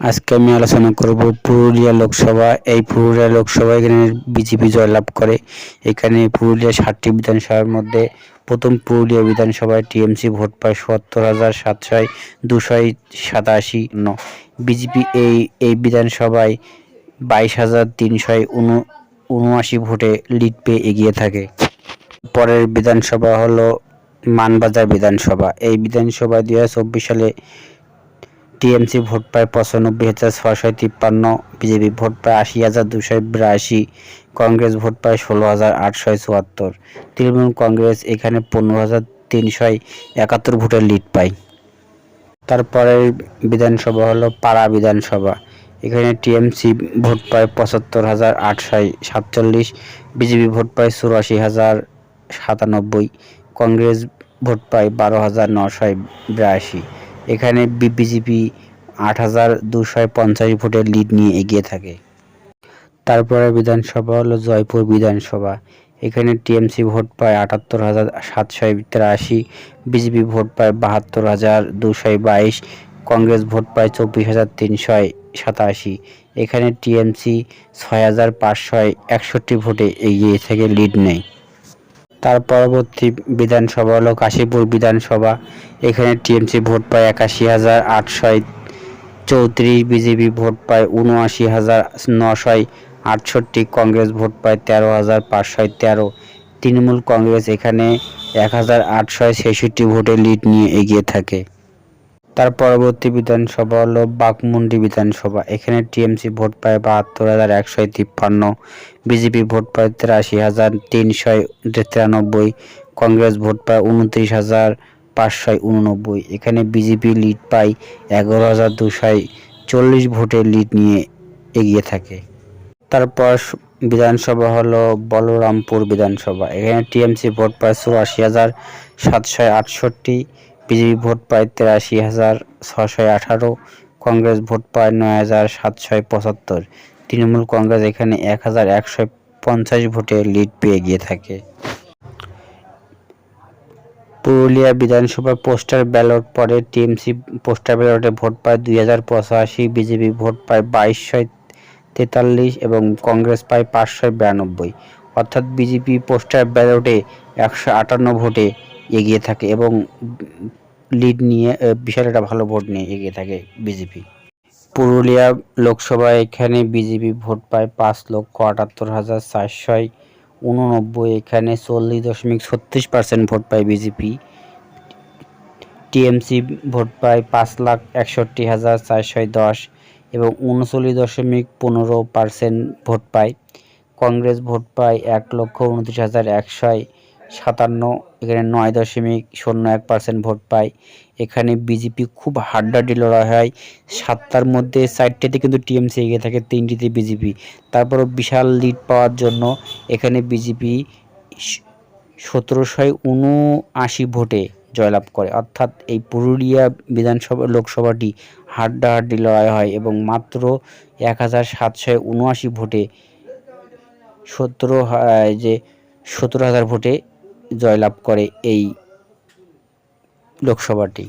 আজকে আমি আলোচনা করব পুরুলিয়া লোকসভা। এই পুরুলিয়া লোকসভা এখানে বিজেপি জয়লাভ করে। এখানে পুরুলিয়া ষাটটি বিধানসভার মধ্যে প্রথম পুরুলিয়া বিধানসভায় টিএমসি ভোট পায় সত্তর হাজার সাতশয় দুশয় সাতাশি ন। বিজেপি এই এই বিধানসভায় বাইশ হাজার তিনশয় উন, উনআশি ভোটে লিড পেয়ে এগিয়ে থাকে। পরের বিধানসভা হলো মানবাজার বিধানসভা। এই বিধানসভা দুই হাজার চব্বিশ সালে টিএমসি ভোট পায় পঁচানব্বই হাজার ছশো তিপ্পান্ন, বিজেপি ভোট পায় আশি হাজার দুশো বিরাশি, কংগ্রেস ভোট পায় ষোলো হাজার আটশো চুয়াত্তর, তৃণমূল কংগ্রেস এখানে পনেরো হাজার তিনশো একাত্তর ভোটের লিড পায়। তারপরে বিধানসভা হলো পাড়া বিধানসভা। এখানে টিএমসি ভোট পায় পঁচাত্তর হাজার আটশয় সাতচল্লিশ, বিজেপি ভোট পায় চুরাশি হাজার সাতানব্বই, কংগ্রেস ভোট পায় বারো হাজার নশয় বিরাশি। এখানে বিজেপি আট হাজার দুশো পঞ্চাশ ভোটের লিড নিয়ে এগিয়ে থাকে। তারপরে বিধানসভা হলো জয়পুর বিধানসভা। এখানে টিএমসি ভোট পায় আটাত্তর হাজার সাতশো তিরাশি, বিজেপি ভোট পায় বাহাত্তর হাজার দুশো বাইশ, কংগ্রেস ভোট পায় চব্বিশ হাজার তিনশো সাতাশি। এখানে টিএমসি ছয় হাজার পাঁচশো একষট্টি ভোটে এগিয়ে থেকে লিড নেয়। তার পরবর্তী বিধানসভা হলো কাশীপুর বিধানসভা। এখানে টিএমসি ভোট পায় একাশি হাজার চৌত্রিশ, বিজেপি ভোট পায় উনআশি হাজার নশয় আটষট্টি, কংগ্রেস ভোট পায় তেরো হাজার পাঁচশো তেরো। তৃণমূল কংগ্রেস এখানে এক হাজার ছেষট্টি ভোটে লিড নিয়ে এগিয়ে থাকে। তার পরবর্তী বিধানসভা হলো বাঘমুন্ডি বিধানসভা। এখানে টিএমসি ভোট পায় বাহাত্তর হাজার একশো তিপ্পান্ন, বিজেপি ভোট পায় তিরাশি হাজার তিনশো তিরানব্বই, কংগ্রেস ভোট পায় উনত্রিশ হাজার পাঁচশো উননব্বই। এখানে বিজেপি লিড পায় এগারো হাজার দুশো চল্লিশ ভোটের লিড নিয়ে এগিয়ে থাকে। তারপর বিধানসভা হলো বলরামপুর বিধানসভা। এখানে টিএমসি ভোট পায় চুরাশি হাজার সাতশো আটষট্টি বিজেপি ভোট পায় তিরাশি হাজার ছশো আঠারো, কংগ্রেস ভোট পায় নয় হাজার সাতশো পঁচাত্তর। তৃণমূল কংগ্রেস এখানে এক হাজার একশো পঞ্চাশ ভোটে লিড পেয়ে গিয়ে থাকে। পুরুলিয়া বিধানসভা পোস্টার ব্যালট পরে টিএমসি পোস্টার ব্যালটে ভোট পায় দুই হাজার পঁচাশি, বিজেপি ভোট পায় বাইশশো তেতাল্লিশ এবং কংগ্রেস পায় পাঁচশো বিরানব্বই। অর্থাৎ বিজেপি পোস্টার ব্যালটে একশো আটান্ন ভোটে এগিয়ে থাকে এবং লিড নিয়ে বিশাল একটা ভালো ভোট নিয়ে এগিয়ে থাকে বিজেপি পুরুলিয়া লোকসভা এখানে বিজেপি ভোট পায় পাঁচ লক্ষ আটাত্তর হাজার চারশয় উননব্বই। এখানে চল্লিশ দশমিক ছত্রিশ পার্সেন্ট ভোট পায় বিজেপি টিএমসি ভোট পায় পাঁচ লাখ একষট্টি হাজার চারশো দশ এবং উনচল্লিশ দশমিক পনেরো পার্সেন্ট ভোট পায়। কংগ্রেস ভোট পায় এক লক্ষ উনত্রিশ হাজার একশয় সাতান্ন। এখানে নয় দশমিক শূন্য এক পার্সেন্ট ভোট পায়। এখানে বিজেপি খুব হাড্ডাডি লড়াই হয়। সাতটার মধ্যে চারটেতে কিন্তু টিএমসি এগিয়ে থাকে, তিনটিতে বিজেপি তারপরও বিশাল লিড পাওয়ার জন্য এখানে বিজেপি সতেরোশো উনআশি ভোটে জয়লাভ করে। অর্থাৎ এই পুরুলিয়া বিধানসভা, লোকসভাটি হাড্ডাহাড্ডি লড়াই হয় এবং মাত্র এক হাজার সাতশো উনআশি ভোটে সতেরো যে সতেরো হাজার ভোটে জয়লাভ করে এই লোকসভাটি।